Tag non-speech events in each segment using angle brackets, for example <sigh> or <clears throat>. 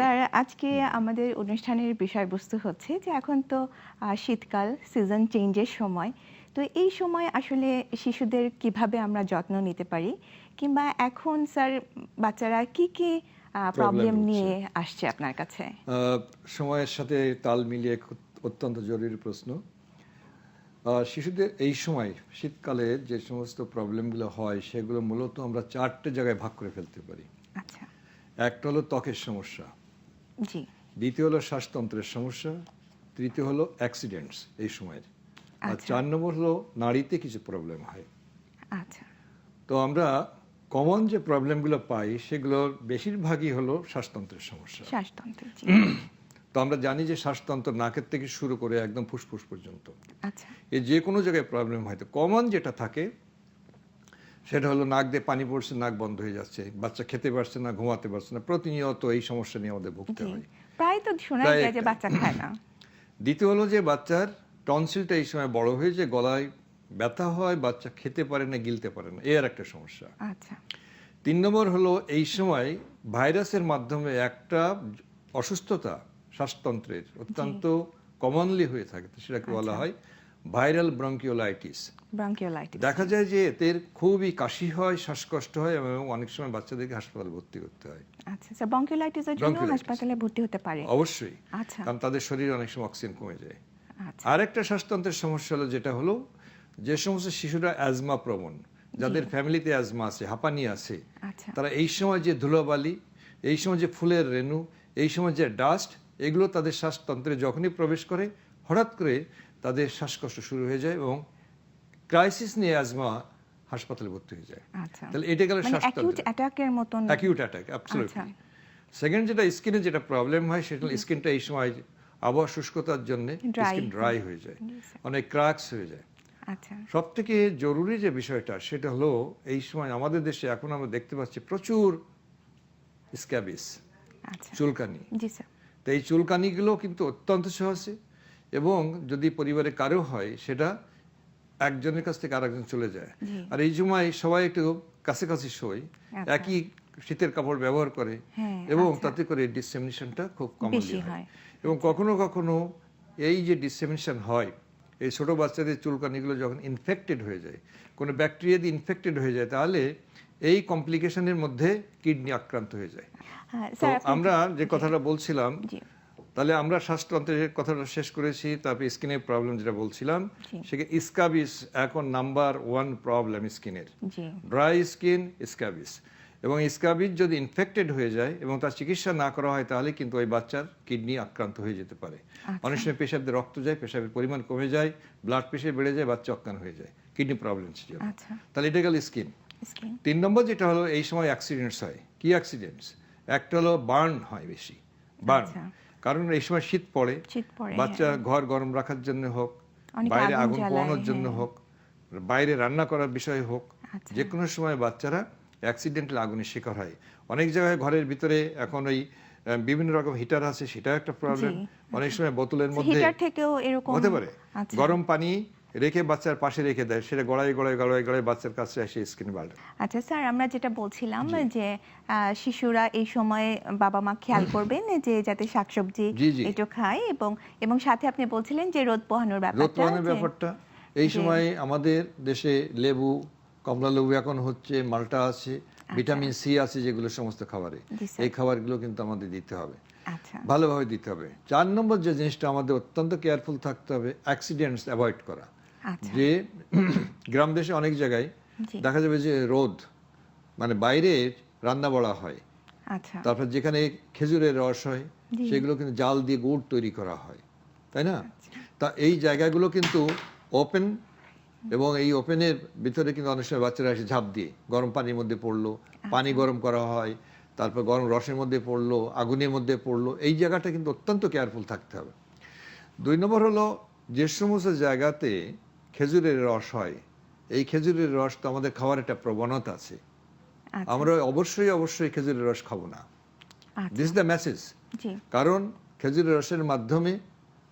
Sir আজকে আমাদের অনুষ্ঠানের বিষয়বস্তু হচ্ছে যে এখন তো শীতকাল সিজন চেঞ্জের সময়। তো এই সময় আসলে শিশুদের কীভাবে আমরা যত্ন নিতে পারি? কিংবা এখন স্যার বাচ্চারা কি কি প্রবলেম নিয়ে আসছে আপনার কাছে? সময়ের সাথে তাল মিলিয়ে অত্যন্ত জরুরি প্রশ্ন। শিশুদের এই সময় শীতকালে যে সমস্ত প্রবলেমগুলো হয় সেগুলো মূলত আমরা চারটে জায়গায় ভাগ করে ফেলতে পারি। আচ্ছা। একটা হলো ত্বকের সমস্যা। জি। দ্বিতীয় হলো শ্বাসতন্ত্রের সমস্যা তৃতীয় হলো অ্যাক্সিডেন্টস এই সময়ের আর আচ্ছা। চার নম্বর হলো নাড়িতে কিছু প্রবলেম হয়। আচ্ছা। তো আমরা কমন যে প্রবলেমগুলো পাই সেগুলোর বেশিরভাগই হলো শ্বাসতন্ত্রের সমস্যা। শ্বাসতন্ত্র তো আমরা জানি যে শ্বাসতন্ত্র নাকের থেকে শুরু করে একদম ফুসফুস পর্যন্ত। আচ্ছা। এ যে কোনো জায়গায় প্রবলেম হয় তো কমন যেটা থাকে সেটা হলো নাক দিয়ে পানি পড়ছে নাক বন্ধ হয়ে যাচ্ছে বাচ্চা খেতে পারছে না ঘুমাতে পারছে না প্রতিনিয়ত এই সমস্যা নিয়ে আমাদের ভুগতে হয়। প্রায় তো শোনা যায় যে বাচ্চা খায় না। <clears throat> দ্বিতীয় হলো যে বাচ্চার টনসিলটা এই সময় বড় হয়ে যে গলায় ব্যথা হয় বাচ্চা খেতে পারে না গিলতে পারে না এর একটা সমস্যা। আচ্ছা। তিন নম্বর হলো এই সময় ভাইরাসের মাধ্যমে একটা অসুস্থতা শ্বাসতন্ত্রের অত্যন্ত কমনলি হয়ে থাকে সেটাকে বলা হয় ভাইরাল ব্রঙ্কিওলাইটিস ব্রঙ্কিওলাইটিস দেখা যায় যে এদের খুবই কাশি হয় শ্বাসকষ্ট হয় এবং অনেক সময় বাচ্চাদেরকে হাসপাতালে ভর্তি করতে হয়। আচ্ছা স্যার ব্রঙ্কিওলাইটিসের জন্য হাসপাতালে ভর্তি হতে পারে। অবশ্যই। আচ্ছা। কারণ তাদের শরীরে অনেক সময় অক্সিজেন কমে যায়। আচ্ছা। আরেকটা শ্বাসতন্ত্রের সমস্যা হলো যেটা হলো যে সমস্ত শিশুরা অ্যাজমা প্রবণ যাদের ফ্যামিলিতে অ্যাজমা আছে হাঁপানি আছে আচ্ছা। তারা এই সময় যে ধুলোবালি এই সময় যে ফুলের রেণু এই সময় যে ডাস্ট এগুলো তাদের শ্বাসতন্ত্রে যখনই প্রবেশ করে হঠাৎ করে তাদের শ্বাসকষ্ট শুরু হয়ে যায় এবং ক্রাইসিস নিয়ে অ্যাজমা হাসপাতালে ভর্তি হয়ে যায়। আচ্ছা। তাহলে এটা গেল মানে শ্বাসতন্ত্র। অ্যাটাকের মতন অ্যাকিউট অ্যাটাক আচ্ছা। অ্যাবসলিউটলি সেকেন্ড যেটা স্কিনে যেটা প্রবলেম হয় সেটা স্কিনটা এই সময় আবহাওয়া শুষ্কতার জন্য স্কিন ড্রাই হয়ে যায়। অনেক ক্রাকস হয়ে যায়। আচ্ছা। সব থেকে জরুরি যে বিষয়টা সেটা হলো এই সময় আমাদের দেশে এখন আমরা দেখতে পাচ্ছি প্রচুর স্ক্যাবিস আচ্ছা। চুলকানি। তো এই চুলকানিগুলো কিন্তু অত্যন্ত সহজে এবং যদি পরিবারে কারও হয় সেটা একজনের কাছ থেকে আরেকজন চলে যায় আর এই সময় সবাই একটু কাছাকাছি শোয় আচ্ছা। একই শীতের কাপড় ব্যবহার করে হ্যাঁ, এবং আচ্ছা। তাতে করে ডিসেমিনেশনটা খুব কমনলি হয়। এবং কখনো কখনো এই যে ডিসেমিনেশন হয় এই ছোট বাচ্চাদের চুলকানিগুলো যখন ইনফেক্টেড হয়ে যায় কোনো ব্যাকটেরিয়া দিয়ে ইনফেক্টেড হয়ে যায় তাহলে এই কমপ্লিকেশনের মধ্যে কিডনি আক্রান্ত হয়ে যায় হ্যাঁ, তো আমরা যে কথাটা বলছিলাম তাহলে আমরা শ্বাসতন্ত্রের কথাটা শেষ করেছি তারপরে স্কিনের প্রবলেম যেটা বলছিলাম। সেখানে স্কাবিস এখন নাম্বার ওয়ান প্রবলেম স্কিনের ড্রাই স্কিন স্ক্যাবিস এবং স্ক্যাবিস যদি ইনফেক্টেড হয়ে যায় এবং তার চিকিৎসা না করা হয় তাহলে কিন্তু ওই বাচ্চার কিডনি আক্রান্ত হয়ে যেতে পারে। আচ্ছা। অনেক সময় পেশাবদের রক্ত যায় পেশাবের পরিমাণ কমে যায় ব্লাড প্রেশার বেড়ে যায় বাচ্চা অজ্ঞান হয়ে যায় কিডনি প্রবলেম ছিল তাহলে এটা গেল স্কিন তিন নম্বর যেটা হলো এই সময় অ্যাক্সিডেন্টস হয়। কি অ্যাক্সিডেন্টস একটা হলো বার্ন হয় বেশি। বার্ন। কারণ এই সময় শীত পড়ে। বাচ্চা ঘর গরম রাখার জন্য হোক বাইরে আগুন পোহানোর জন্য হ্যাঁ। হোক বাইরে রান্না করার বিষয় হোক আচ্ছা। যে কোনো সময় বাচ্চারা অ্যাক্সিডেন্টাল আগুনের শিকার হয়। অনেক জায়গায় ঘরের ভিতরে এখন ওই বিভিন্ন রকম হিটার আছে সেটাও একটা প্রবলেম অনেক সময় বোতলের মধ্যে হিটার থেকেও এরকম হতে পারে। আচ্ছা। গরম পানি রেখে বাচ্চার পাশে রেখে দেয় সেটা গড়াই গড়াই গড়াই গড়াই বাচ্চার কাছে এসে স্কিন বাড়ে আচ্ছা স্যার আমরা যেটা বলছিলাম যে শিশুরা এই সময়ে বাবা মা খেয়াল করবেন যে যাতে শাকসবজি। একটু খায় এবং এবং সাথে আপনি বলছিলেন যে রোদ পোহানোর ব্যাপারটা রোদ পোহানোর ব্যাপারটা। এই সময় আমাদের দেশে লেবু কমলা লেবু এখন হচ্ছে মালটা আছে ভিটামিন সি আছে যেগুলো সমস্ত খাবারে। আচ্ছা। এই খাবারগুলো কিন্তু আমাদের দিতে হবে। আচ্ছা। ভালোভাবে দিতে হবে। চার নম্বর যে জিনিসটা আমাদের অত্যন্ত কেয়ারফুল থাকতে হবে অ্যাক্সিডেন্টস অ্যাভয়েড করা। আচ্ছা যে <clears throat> গ্রাম দেশে অনেক জায়গায় দেখা যাবে যে রোদ মানে বাইরে রান্না বড়া হয়। আচ্ছা। তারপর যেখানে খেজুরের রস হয় সেগুলো কিন্তু জাল দিয়ে গুড় তৈরি করা হয়। তাই না? আচ্ছা। তা এই জায়গাগুলো কিন্তু ওপেন এবং এই ওপেনের ভিতরে কিন্তু অনেক সময় বাচ্চারা এসে ঝাঁপ দিয়ে গরম পানির মধ্যে পড়ল পানি গরম করা হয় তারপর গরম রসের মধ্যে পড়ল আগুনের মধ্যে পড়ল। এই জায়গাটা কিন্তু অত্যন্ত কেয়ারফুল থাকতে হবে। দুই নম্বর হলো যে সমস্ত জায়গাতে খেজুরের রস হয়। এই খেজুরের রস তো আমাদের খাওয়ার একটা প্রবণতা আছে। আচ্ছা। আমরা অবশ্যই অবশ্যই খেজুরের রস খাব না। দিস দ্য মেসেজ কারণ খেজুরের রসের মাধ্যমে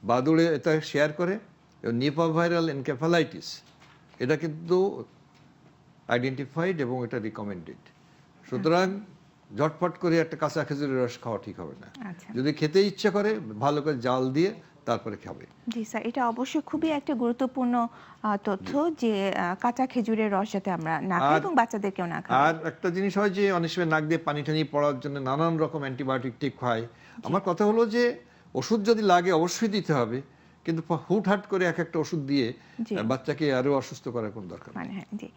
বাদুড়ে এটা শেয়ার করে নিপা ভাইরাল এনকেফালাইটিস এটা কিন্তু আইডেন্টিফাইড এবং এটা রিকমেন্ডেড সুতরাং ঝটফট করে একটা কাঁচা খেজুরের রস খাওয়া ঠিক হবে না। আচ্ছা। যদি খেতে ইচ্ছা করে ভালো করে জাল দিয়ে তারপরে খাবে। জি স্যার এটা অবশ্যই খুবই একটা গুরুত্বপূর্ণ তথ্য যে কাঁচা খেজুরের রস যাতে আমরা না খাই এবং বাচ্চাদেরকেও না খাই। আর একটা জিনিস হয় যে অনেক সময় নাক দিয়ে পানি টানি পড়ার জন্য নানান রকম অ্যান্টিবায়োটিক টিক খায় আমার কথা হলো যে ওষুধ যদি লাগে অবশ্যই দিতে হবে কিন্তু হুটহাট করে এক একটা ওষুধ দিয়ে বাচ্চাকে আরও অসুস্থ করার কোনো দরকার নেই। মানে হ্যাঁ জি।